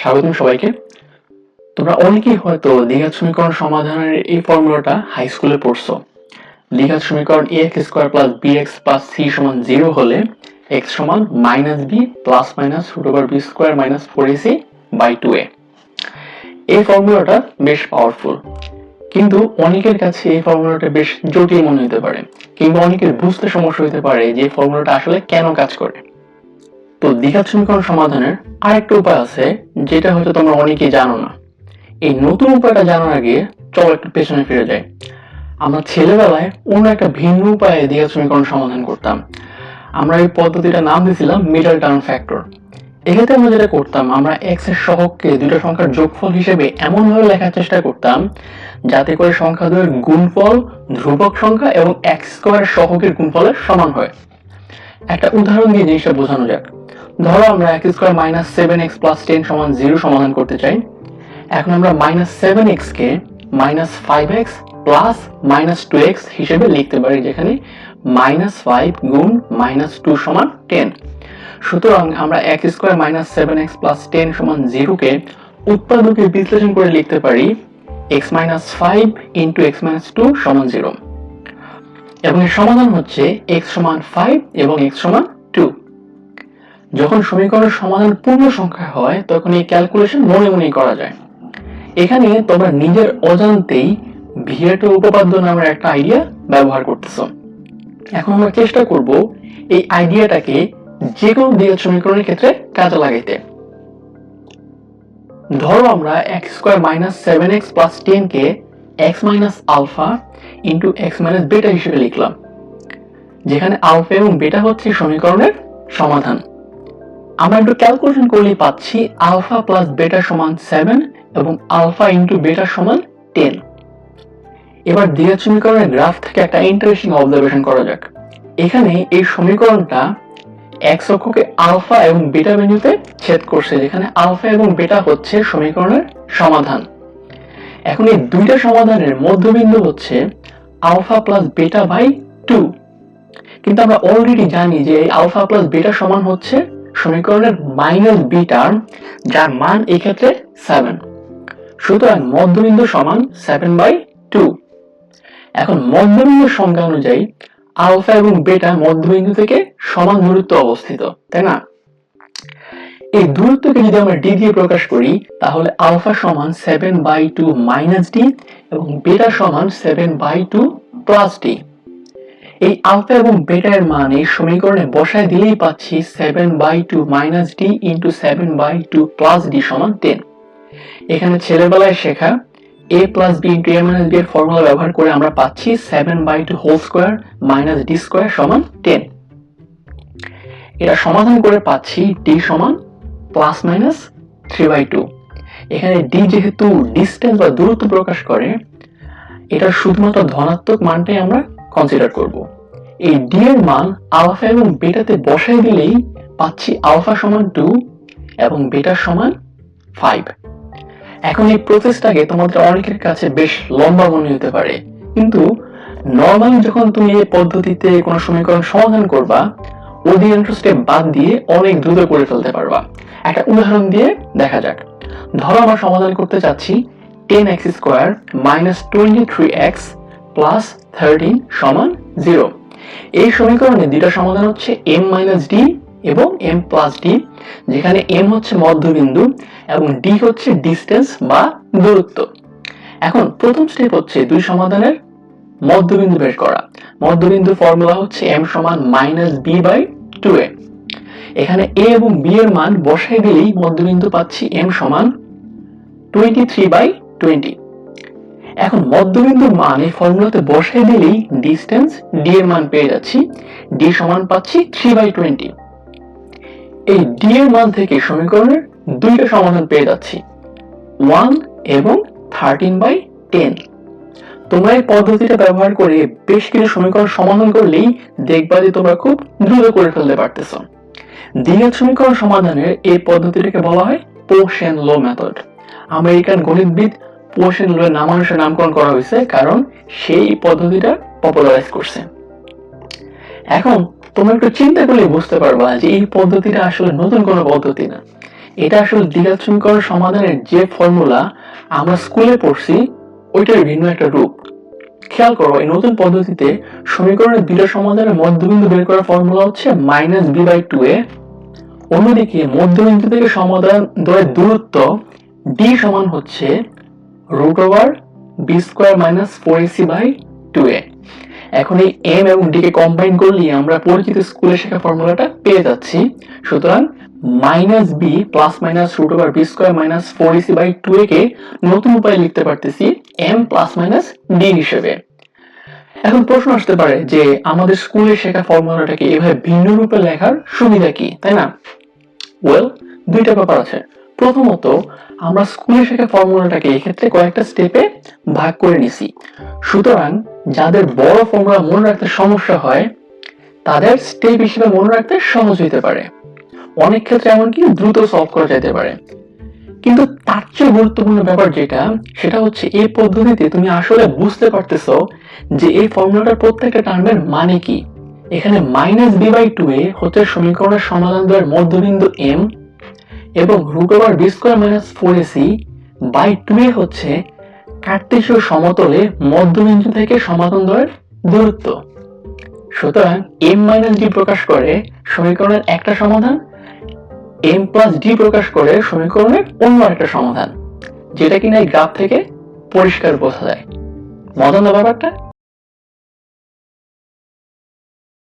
স্বাগতম সবাইকে। তোমরা অনেকেই হয়তো দ্বিঘাত সমীকরণ সমাধানের এই ফর্মুলাটা হাই স্কুলে পড়ছো। দ্বিঘাত সমীকরণ A X square plus B X plus C সমান জিরো হলে এক্স সমান minus B plus minus root over B square minus four AC by two A এই ফর্মুলাটা বেশ পাওয়ারফুল কিন্তু অনেকের কাছে এই ফর্মুলাটা বেশ জটিল মনে হতে পারে, কিংবা অনেকের বুঝতে সমস্যা হতে পারে যে ফর্মুলাটা আসলে কেন কাজ করে। তো দ্বিঘাত সমীকরণ সমাধানের আরেকটা উপায় আছে, যেটা হয়তো তোমরা অনেকেই জানো না। এই নতুন উপায়টা জানার আগে চলো একটু পেছনে ফিরে যাই। আমরা ছেলেবেলায় অন্য একটা ভিন্ন উপায়ে দ্বিঘাত সমীকরণ সমাধান করতাম। আমরা এই পদ্ধতিটা নাম দিয়েছিলাম মিডল টার্ম ফ্যাক্টর। এক্ষেত্রে আমরা যেটা করতাম, আমরা এক্সের সহগকে দুটো সংখ্যার যোগফল হিসেবে এমনভাবে লেখার চেষ্টা করতাম, যাতে করে সংখ্যা দুয়ের গুণফল ধ্রুবক সংখ্যা এবং এক্স স্কোয়ার সহগের গুণফলের সমান হয়। একটা উদাহরণ দিয়ে জিনিসটা বোঝানো যাক। ধরো আমরা X square minus seven X plus ten সমান জিরো সমাধান করতে চাই। এখন আমরা মাইনাস সেভেন এক্স কে minus five X plus minus two X হিসেবে লিখতে পারি, যেখানে মাইনাস ফাইভ গুণ মাইনাস টু সমান টেন সুতরাং আমরা X square minus seven X plus ten সমান জিরোকে উৎপাদকে বিশ্লেষণ করে লিখতে পারি X minus five into X minus two সমান জিরো এবং এর সমাধান হচ্ছে এক্স সমান ফাইভ এবং এক্স সমান টু যখন সমীকরণের সমাধান পূর্ণ সংখ্যা হয়, তখন এই ক্যালকুলেশন মনে মনেই করা যায়। এখানে তোমরা নিজের অজান্তেই ভিয়েটো উপপাদ্য নামের একটা আইডিয়া ব্যবহার করতেছ। এখন আমরা চেষ্টা করব এই আইডিয়াটাকে যে কোনো দ্বিঘাত সমীকরণের ক্ষেত্রে কাজে লাগাইতে। ধরো আমরা X square minus seven X plus ten কে X minus alpha into X minus beta হিসেবে লিখলাম, যেখানে আলফা এবং বেটা হচ্ছে সমীকরণের সমাধান। আমরা একটু ক্যালকুলেশন করলেই পাচ্ছি আলফা প্লাস বেটা সমান সেভেন এবং আলফা ইন্টু বেটা সমান টেন এবার দ্বিঘাত সমীকরণের গ্রাফ থেকে একটা ইন্টারেস্টিং অবজারভেশন করা যাক। এখানে এই সমীকরণটা এক্স অক্ষকে আলফা এবং বেটা বিন্দুতে ছেদ করছে, যেখানে আলফা এবং বেটা হচ্ছে সমীকরণের সমাধান। এখন এই দুইটা সমাধানের মধ্যবিন্দু হচ্ছে alpha plus beta by two. কিন্তু আমরা অলরেডি জানি যে এই আলফা প্লাস বেটা সমান হচ্ছে সমীকরণের মাইনাস বি টার্ম যার মান এই ক্ষেত্রে সেভেন সুতরাং মধ্যবিন্দু সমান সেভেন বাই টু এখন মধ্যবিন্দুর সংখ্যা অনুযায়ী আলফা এবং বেটা মধ্যবিন্দু থেকে সমান দূরত্ব অবস্থিত, তাই না? এই দূরত্বকে যদি আমরা ডি দিয়ে প্রকাশ করি, তাহলে আলফা সমান seven by two minus D এবং বেটা সমান seven by two plus D এই আলফা এবং বেটা এর মান এই সমীকরণে বসায় দিলেই পাচ্ছি seven by two minus D into seven by two plus D সমান টেন এখানে ছেলেবেলায় শেখা A plus B into A minus B এর ফর্মুলা ব্যবহার করে আমরা পাচ্ছি seven by two whole square minus D square সমান টেন এটা সমাধান করে পাচ্ছি ডি সমান plus minus three by two এখানে ডি যেহেতু ডিস্টেন্স বা দূরত্ব প্রকাশ করে, এটা শুধুমাত্র ধনাত্মক মানটাই আমরা কনসিডার করব। এই ডি এর মান আলফা এবং বেটাতে বসাই দিলেই পাচ্ছি আলফা সমান টু এবং বেটা সমান ফাইভ এখন এই প্রসেসটাকে তোমাদের অনেকের কাছে বেশ লম্বা মনে হতে পারে, কিন্তু নর্মালি যখন তুমি এই পদ্ধতিতে কোনো সমীকরণ সমাধান করবা অধিকাংশ স্টেপ বাদ দিয়ে অনেক দ্রুত করে ফেলতে পারবা। একটা উদাহরণ দিয়ে দেখা যাক। ধরো আমরা সমাধান করতে চাচ্ছি ten x square minus twenty three x plus thirteen সমান জিরো এই সমীকরণে দুইটা সমাধান হচ্ছে এম মাইনাস ডি এবং এম প্লাস ডি যেখানে এম হচ্ছে মধ্যবিন্দু এবং ডি হচ্ছে ডিস্টেন্স বা দূরত্ব। এখন প্রথম স্টেপ হচ্ছে দুই সমাধানের মধ্যবিন্দু বের করা। মধ্যবিন্দু ফর্মুলা হচ্ছে এম সমান minus B by two A এখানে এ এবং বি এর মান বসাই দিলেই মধ্যবিন্দু পাচ্ছি এম সমান টোয়েন্টি থ্রি বাই টোয়েন্টি এখন মধ্যবিন্দুর মান এই ফর্মুলাতে বসাই দিলেই ডিস্টেন্স ডি এর মান পেয়ে যাচ্ছি। ডি সমান পাচ্ছি থ্রি বাই টোয়েন্টি এই ডি এর মান থেকে সমীকরণের দুইটা সমাধান পেয়ে যাচ্ছি। ওয়ান এবং থার্টিন বাই টেন তোমরা এই পদ্ধতিটা ব্যবহার করে বেশ কিছু সমীকরণ সমাধান করলেই দেখবা যে তোমরা খুব দ্রুত করে ফেলতে পারতেছ। দ্বিঘাত সমীকরণ সমাধানের এই পদ্ধতিটাকে বলা হয় পোশেন লো মেথড আমেরিকান গণিতবিদ পোশেন লো এর নামানুসারে নামকরণ করা হয়েছে, কারণ সেই পদ্ধতিটা পপুলারাইজ করছে। এখন তোমরা একটু চিন্তা করলে বুঝতে পারবা যে এই পদ্ধতিটা আসলে নতুন কোনো পদ্ধতি না। এটা আসলে দ্বিঘাত সমীকরণ সমাধানের যে ফর্মুলা আমরা স্কুলে পড়ছি, ওইটার ভিন্ন একটা রূপ। খেয়াল করো, এই নতুন পদ্ধতিতে সমীকরণের দুটো সমাধানের মধ্যবিন্দু বের করার ফর্মুলা হচ্ছে minus B by two A অন্যদিকে মধ্যবিন্দু থেকে সমাধান দ্বয়ের দূরত্ব ডি সমান হচ্ছে root over B square minus four AC by two A এখন এই এম এবং ডি কে কম্বাইন করলে আমরা পরিচিত স্কুলে শেখা ফর্মুলাটা পেয়ে যাচ্ছি। সুতরাং minus B plus minus root over B square minus four AC by two A কে নতুন উপায়ে লিখতে পারতেছি এম প্লাস মাইনাস ডি হিসেবে। এখন প্রশ্ন আসতে পারে যে আমাদের স্কুলে শেখা ফর্মুলাটাকে এভাবে ভিন্ন রূপে লেখার সুবিধা কি, তাই না? ওয়েল দুইটা ব্যাপার আছে। প্রথমত, আমরা স্কুলে শেখা ফর্মুলাটাকে এক্ষেত্রে কয়েকটা স্টেপে ভাগ করে নিছি। সুতরাং, যাদের বড় ফর্মুলা মনে রাখতে সমস্যা হয়, তাদের স্টেপ হিসেবে মনে রাখতে সহজ হতে পারে। অনেক ক্ষেত্রে এমনকি দ্রুত সলভ করা যেতে পারে। কিন্তু তার চেয়ে গুরুত্বপূর্ণ ব্যাপার যেটা, সেটা হচ্ছে এই পদ্ধতিতে তুমি আসলে বুঝতে পারতেছো যে এই ফর্মুলাটার প্রত্যেকটা টার্মের মানে কি। এখানে minus B by two A হচ্ছে সমীকরণের সমাধান দেওয়ার মধ্যবিন্দু এম এবং root over B square minus four AC by two A হচ্ছে কার্তেশীয় সমতলে মধ্যবিন্দু থেকে সমাধান দেওয়ার দূরত্ব। সুতরাং এম মাইনাস ডি প্রকাশ করে সমীকরণের একটা সমাধান এম প্লাস ডি প্রকাশ করে সমীকরণের অন্য একটা সমাধান, যেটা কিনা এই গ্রাফ থেকে পরিষ্কার বোঝা যায়। মজার না ব্যাপারটা?